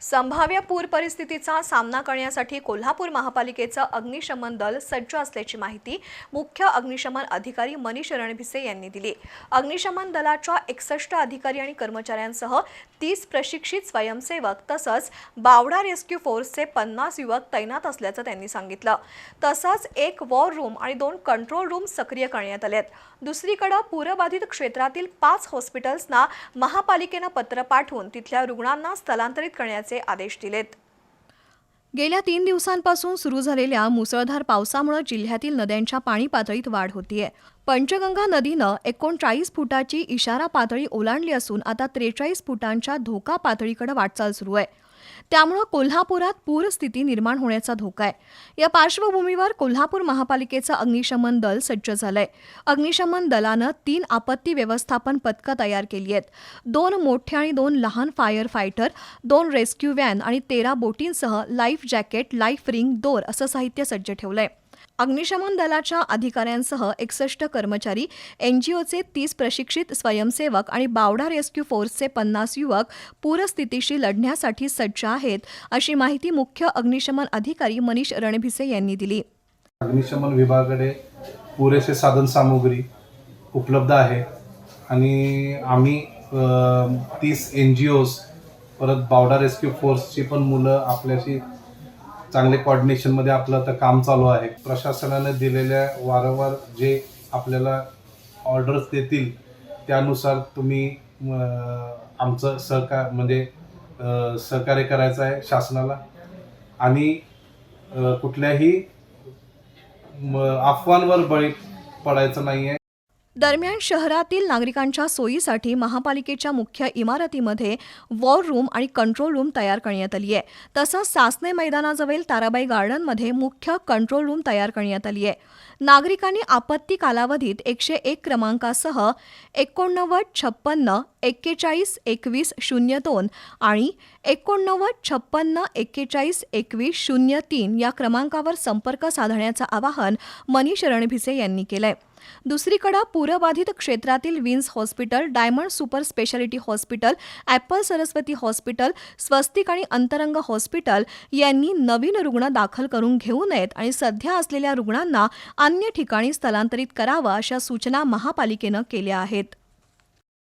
संभाव्य पूर परिस्थितीचा सामना करण्यासाठी कोल्हापूर महापालिकेचं अग्निशमन दल सज्ज असल्याची माहिती मुख्य अग्निशमन अधिकारी मनीष रणभिसे यांनी दिली. अग्निशमन दलाच्या एकसष्ट अधिकारी आणि कर्मचाऱ्यांसह तीस प्रशिक्षित स्वयंसेवक तसंच बावडा रेस्क्यू फोर्सचे पन्नास युवक तैनात असल्याचं त्यांनी सांगितलं. तसंच एक वॉर रूम आणि दोन कंट्रोल रूम सक्रिय करण्यात आलेत. दुसरीकडं पूरबाधित क्षेत्रातील पाच हॉस्पिटल्सना महापालिकेनं पत्र पाठवून तिथल्या रुग्णांना स्थलांतरित करण्याचे आदेश दिलेत. गेल्या तीन दिवसांपासून सुरू झालेल्या मुसळधार पावसामुळे जिल्ह्यातील नद्यांच्या पाणी पातळीत वाढ होतीये. पंचगंगा नदीनं एकोणचाळीस फुटाची इशारा पातळी ओलांडली असून आता त्रेचाळीस फुटांच्या धोका पातळीकडे वाटचाल सुरू आहे. त्यामुळं कोल्हापुरात पूरस्थिती निर्माण होण्याचा धोका आहे. या पार्श्वभूमीवर कोल्हापूर महापालिकेचं अग्निशमन दल सज्ज झालंय. अग्निशमन दलानं तीन आपत्ती व्यवस्थापन पथकं तयार केली आहेत. दोन मोठे आणि दोन लहान फायर फायटर दोन रेस्क्यू व्हॅन आणि तेरा बोटींसह लाईफ जॅकेट लाईफ रिंग दोर असं साहित्य सज्ज ठेवलंय. अग्निशमन दलाच्या अधिकाऱ्यांसह एकसष्ट कर्मचारी एनजीओचे तीस प्रशिक्षित स्वयंसेवक आणि बावडा रेस्क्यू फोर्सचे पन्नास युवक पूरस्थितीशी लढण्यासाठी सज्ज आहेत अशी माहिती मुख्य अग्निशमन अधिकारी मनीष रणभिसे यांनी दिली. अग्निशमन विभागाकडे पुरेसे साधन सामुग्री उपलब्ध आहे आणि आम्ही तीस एन जी ओज परत बावडा रेस्क्यू फोर्सची पण मुलं आपल्याशी चांगले कॉर्डिनेशनमध्ये आपलं आता काम चालू आहे. प्रशासनाने दिलेल्या वारंवार जे आपल्याला ऑर्डर्स देतील त्यानुसार तुम्ही आमचं सहकार म्हणजे सहकार्य करायचं आहे शासनाला. आणि कुठल्याही अफवांवर बळी पडायचं नाही आहे दरम्यान शहरातील नागरिकांच्या सोयीसाठी महापालिकेच्या मुख्य इमारतीमध्ये वॉर रूम आणि कंट्रोल रूम तयार करण्यात आली आहे. तसंच सासने मैदानाजवळ ताराबाई गार्डनमध्ये मुख्य कंट्रोल रूम तयार करण्यात आली आहे. नागरिकांनी आपत्ती कालावधीत एकशे एक क्रमांकासह एकोणनव्वद छप्पन्न एक्केचाळीस एकवीस शून्य दोन आणि एकोणनव्वद छप्पन्न एक्केचाळीस एकवीस शून्य तीन या क्रमांकावर संपर्क साधण्याचं आवाहन मनीष रणभिसे यांनी केलं आहे दुसरीकडे पूरबाधित क्षेत्रातील Vins hospital diamond super speciality hospital apple Saraswati hospital Swastik आणि अंतरंग हॉस्पिटल यांनी नवीन रुग्ण दाखल करून घेऊ नयेत आणि सध्या असलेल्या रुग्णांना अन्य ठिकाणी स्थलांतरित करावं अशा सूचना महापालिकेनं केल्या आहेत.